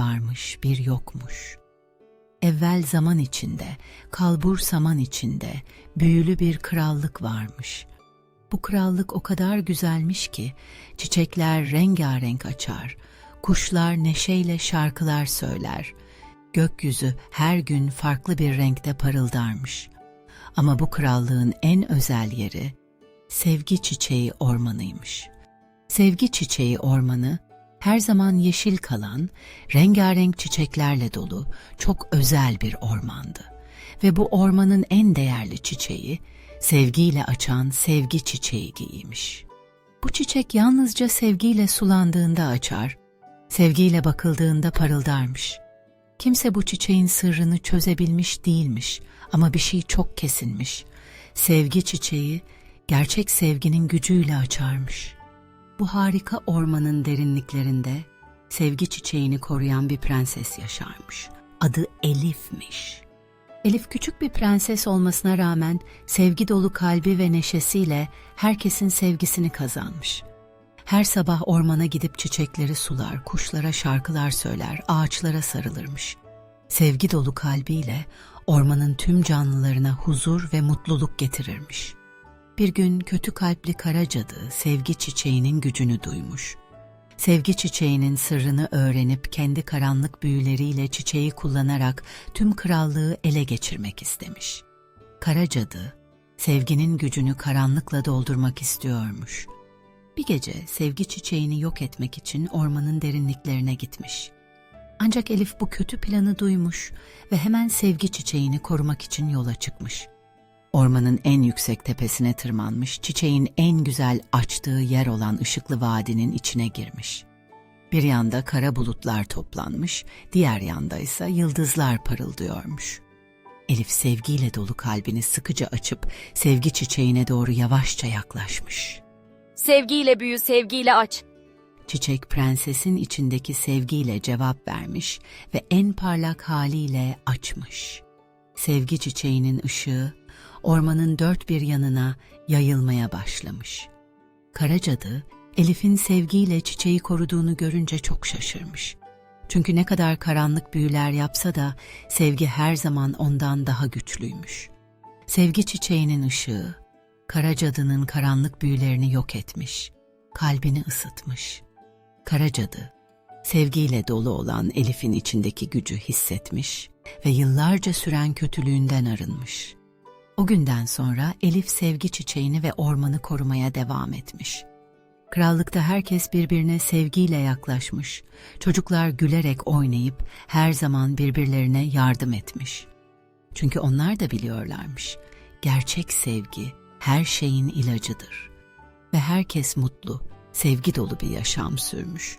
varmış, bir yokmuş. Evvel zaman içinde, kalbur saman içinde büyülü bir krallık varmış. Bu krallık o kadar güzelmiş ki çiçekler rengarenk açar, kuşlar neşeyle şarkılar söyler, gökyüzü her gün farklı bir renkte parıldarmış. Ama bu krallığın en özel yeri sevgi çiçeği ormanıymış. Sevgi çiçeği ormanı her zaman yeşil kalan, rengarenk çiçeklerle dolu çok özel bir ormandı. Ve bu ormanın en değerli çiçeği sevgiyle açan sevgi çiçeği giymiş. Bu çiçek yalnızca sevgiyle sulandığında açar, sevgiyle bakıldığında parıldarmış. Kimse bu çiçeğin sırrını çözebilmiş değilmiş ama bir şey çok kesinmiş. Sevgi çiçeği gerçek sevginin gücüyle açarmış. Bu harika ormanın derinliklerinde sevgi çiçeğini koruyan bir prenses yaşarmış. Adı Elif'miş. Elif küçük bir prenses olmasına rağmen sevgi dolu kalbi ve neşesiyle herkesin sevgisini kazanmış. Her sabah ormana gidip çiçekleri sular, kuşlara şarkılar söyler, ağaçlara sarılırmış. Sevgi dolu kalbiyle ormanın tüm canlılarına huzur ve mutluluk getirirmiş. Bir gün kötü kalpli kara cadı sevgi çiçeğinin gücünü duymuş. Sevgi çiçeğinin sırrını öğrenip kendi karanlık büyüleriyle çiçeği kullanarak tüm krallığı ele geçirmek istemiş. Kara cadı, sevginin gücünü karanlıkla doldurmak istiyormuş. Bir gece sevgi çiçeğini yok etmek için ormanın derinliklerine gitmiş. Ancak Elif bu kötü planı duymuş ve hemen sevgi çiçeğini korumak için yola çıkmış. Ormanın en yüksek tepesine tırmanmış, çiçeğin en güzel açtığı yer olan ışıklı vadinin içine girmiş. Bir yanda kara bulutlar toplanmış, diğer yanda ise yıldızlar parıldıyormuş. Elif sevgiyle dolu kalbini sıkıca açıp sevgi çiçeğine doğru yavaşça yaklaşmış. Sevgiyle büyü, sevgiyle aç. Çiçek prensesin içindeki sevgiyle cevap vermiş ve en parlak haliyle açmış. Sevgi çiçeğinin ışığı ormanın dört bir yanına yayılmaya başlamış. Kara cadı Elif'in sevgiyle çiçeği koruduğunu görünce çok şaşırmış. Çünkü ne kadar karanlık büyüler yapsa da sevgi her zaman ondan daha güçlüymüş. Sevgi çiçeğinin ışığı kara cadının karanlık büyülerini yok etmiş, kalbini ısıtmış. Kara cadı sevgiyle dolu olan Elif'in içindeki gücü hissetmiş ve yıllarca süren kötülüğünden arınmış. O günden sonra Elif sevgi çiçeğini ve ormanı korumaya devam etmiş. Krallıkta herkes birbirine sevgiyle yaklaşmış. Çocuklar gülerek oynayıp her zaman birbirlerine yardım etmiş. Çünkü onlar da biliyorlarmış. Gerçek sevgi her şeyin ilacıdır. Ve herkes mutlu, sevgi dolu bir yaşam sürmüş.